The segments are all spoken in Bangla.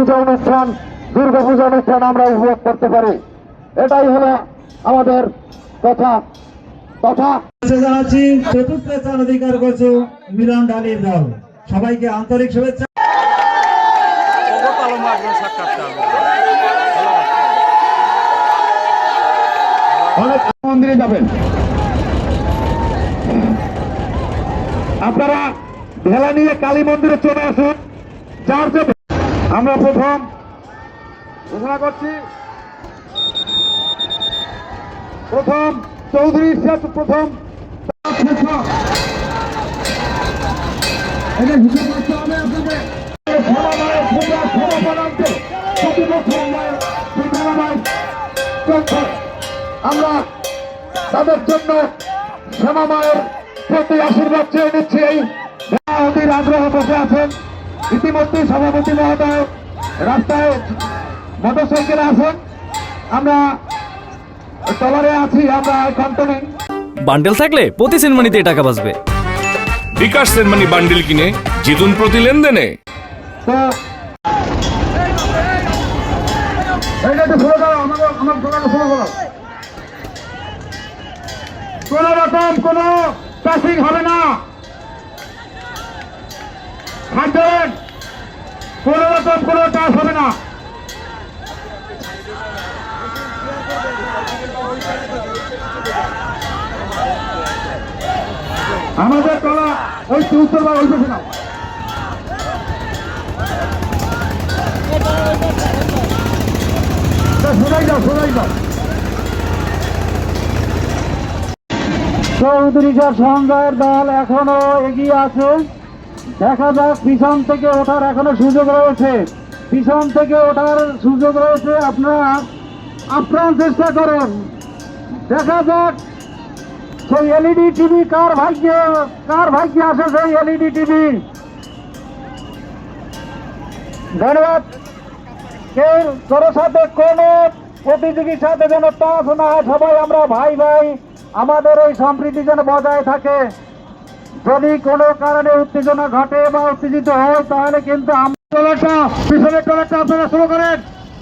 পুজো অনুষ্ঠান দুর্গা পুজো অনুষ্ঠান আমরা উপভোগ করতে পারি। এটাই হলো আমাদের কথা। তথা শুভেচ্ছা জানাচ্ছি চতুর্থ স্থান অধিকার করছে মিলন ঢালির দল। সবাইকে আন্তরিক শুভেচ্ছা। অনেক মন্দিরে যাবেন। আপনারা ভেলা নিয়ে কালী মন্দিরে চলে আসুন। প্রথম ঘোষণা করছি। প্রথম চৌধুরী সাহেব প্রথম আমরা তাদের জন্য শ্যামা মায়ের প্রতি আশীর্বাদ চেয়ে নিচ্ছি এই আগ্রহ বসে আছেন। ইতিমধ্যে সভাপতি মহোদয় রাস্তায় মোটরসাইকেলে আছেন আমরা টলারে আছি আমরা কন্ট্রোলিং বান্ডেল থাকলে প্রতি সেনমানিতে টাকা বাঁচবে। বিকাশ সেনমানি বান্ডিল কিনে জিতুন প্রতি লেনদেনে। তো এইটা একটু শুরু করো আমার আমার দোকানে শুরু করো কোন রকম কোন চাষিং হবে না। থাকবেন কোন রকম কোন চাষ হবে না। আমাদের কলা ওই উত্তর বা ওই পাশে নাও। শোনাই যাও শোনাই যাও। চৌধুরী স্যার সঞ্জয়ের দল এখনও এগিয়ে আছে। দেখা যাক, পিছন থেকে ওঠার এখনও সুযোগ রয়েছে। পিছন থেকে ওঠার সুযোগ রয়েছে, আপনারা আপ্রাণ চেষ্টা করুন। দেখা যাক সেই এলইডি টিভি, কার ভাগ্যে? কার ভাগ্যে আছে সেই এলইডি টিভি? ধন্যবাদ। এর কারও সাথে কোনো প্রতিযোগীর সাথে যেন টাচ না সবাই আমরা ভাই ভাই, আমাদের এই সম্প্রীতি যেন বজায় থাকে। যদি কোনো কারণে উত্তেজনা ঘটে বা উত্তেজিত হয়, তাহলে কিন্তু ট্রলারটা, পিছনের ট্রলারটা আপনারা শুরু করেন।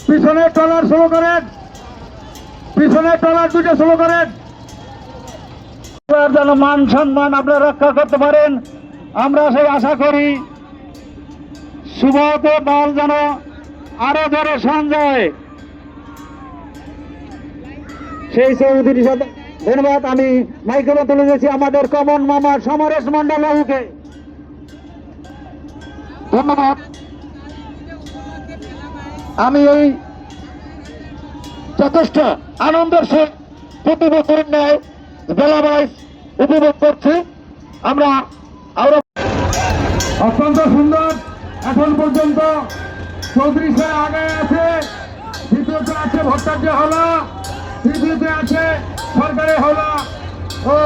পিছনের ট্রলার শুরু করেন। পিছনের ট্রলার দুটো শুরু করেন। আপনার যেন মান সম্মান আপনারা রক্ষা করতে পারেন। আমরা সেই আশা করি শুভত দল যেন আরও জোরে সঞ্জয়। সেই চৌধুরীর সাথে ধন্যবাদ। আমি মাইক্রোফোন তুলে দিয়েছি আমাদের কমন মামা সমরেশ মন্ডল বাবুকে। ধন্যবাদ। আমি এই যথেষ্ট আনন্দের সহিত প্রতি বছর ন্যায় বেলা উপভোগ করছি। আমরা আরও অত্যন্ত সুন্দর। এখন পর্যন্ত চৌত্রিশ আগে আছে। দ্বিতীয়তে আছে ভট্টাচার্য হলো তৃতীয়তে আছে সরকারি হলো ও,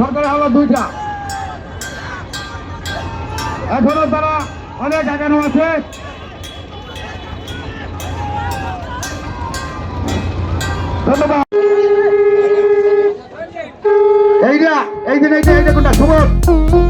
সরকারি হলো দুইটা। এখনও তারা অনেক এগানো আছে। ধন্যবাদ। এইটা এই দিন এইটা এইটা কোনটা? সুবোধ।